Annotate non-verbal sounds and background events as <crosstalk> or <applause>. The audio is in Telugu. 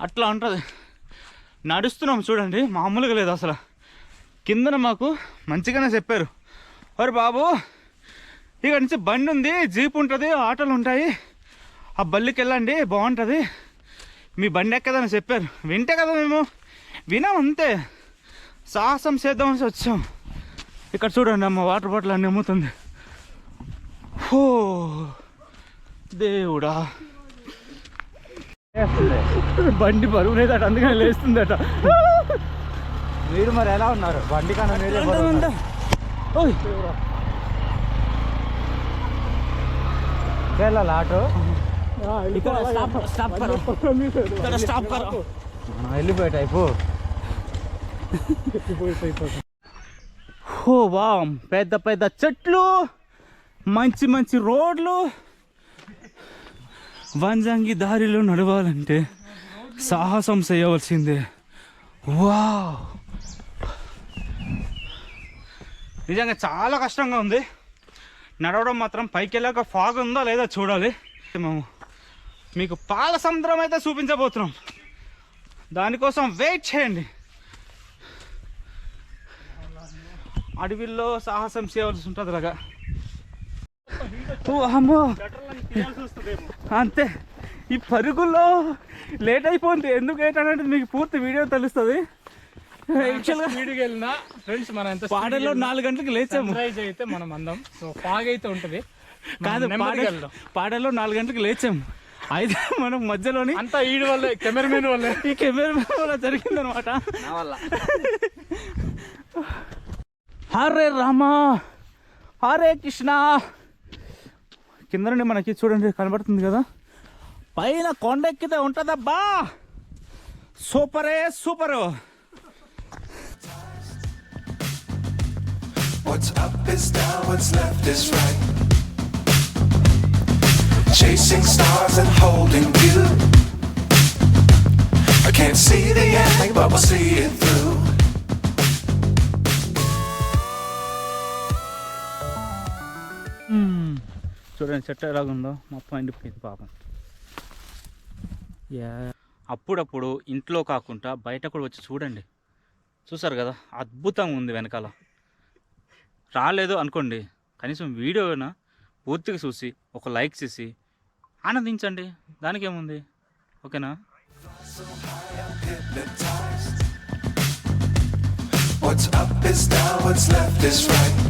అట్లా ఉంటుంది నడుస్తున్నాం చూడండి మామూలుగా లేదు అసలు. కిందన మాకు మంచిగానే చెప్పారు. అరే బాబు ఇక్కడ నుంచి బండి ఉంది జీప్ ఉంటుంది ఆటోలు ఉంటాయి. ఆ బల్లికి వెళ్ళండి బాగుంటుంది. మీ బండి ఎక్కదని చెప్పారు. వింటే కదా మేము. వినాం అంతే. సాహసం చేద్దామని వచ్చాం. ఇక్కడ చూడండి అమ్మ వాటర్ బాటిల్ అన్నీ అమ్ముతుంది. హో దేవుడా. <laughs> బండి బరువు లేదట అందుకని లేస్తుందట. మీరు మరి ఎలా ఉన్నారు? బండి కన్నా మీరే వెళ్ళాలి ఆటో? మనం వెళ్ళిపోయే టైపు. ఓ వా పెద్ద పెద్ద చెట్లు మంచి మంచి రోడ్లు. వంజంగి దారిలో నడవాలంటే సాహసం చేయవలసిందే. వా నిజంగా చాలా కష్టంగా ఉంది. నడవడం మాత్రం పైకి వెళ్ళాక ఫాగ్ ఉందా లేదా చూడాలి. మేము మీకు పాల సముద్రం అయితే చూపించబోతున్నాం. దానికోసం వెయిట్ చేయండి. అడవిలో సాహసం చేయవలసి ఉంటుంది అలాగా. అమ్మో! అంతే. ఈ పరుగుల్లో లేట్ అయిపోయింది. ఎందుకు లేట్ అనేది మీకు పూర్తి వీడియో తెలుస్తుంది. యాక్చువల్గా స్పీడ్కి వెళ్ళినా ఫ్రెండ్స్ మనం ఎంత పాడలో నాలుగు గంటలకు లేచాము. రైజ్ అయితే మనం అందం. సో ఫాగ్ అయితే ఉంటది. కాదు. పాడలో నాలుగు గంటలకు లేచాము. అయితే మనం మధ్యలోని అంతా ఈడు వల్లే కెమెరామెన్ వల్లే. ఈ కెమెరా వల్ల జరిగిందనమాట హరే రామ హరే కృష్ణ. కింద నుండి మనకి చూడండి కనబడుతుంది కదా పైన కొండ ఎక్కితే ఉంటుందబ్బా సూపరే super What's up is down, what's left is right. Chasing stars and holding you. I can't see the end, but we'll see it through. చూడండి చెట్టు ఎలాగుందో. మొత్తం ఎండిపోయింది పాపం. యా. అప్పుడప్పుడు ఇంట్లో కాకుండా బయట కూడా వచ్చి చూడండి. చూసారు కదా? అద్భుతంగా ఉంది వెనకాల. రాలేదు అనుకోండి. కనీసం వీడియోనా పూర్తిగా చూసి ఒక లైక్ చేసి ఆనందించండి. దానికి ఏముంది ఓకేనా? What's up is down, what's left is right.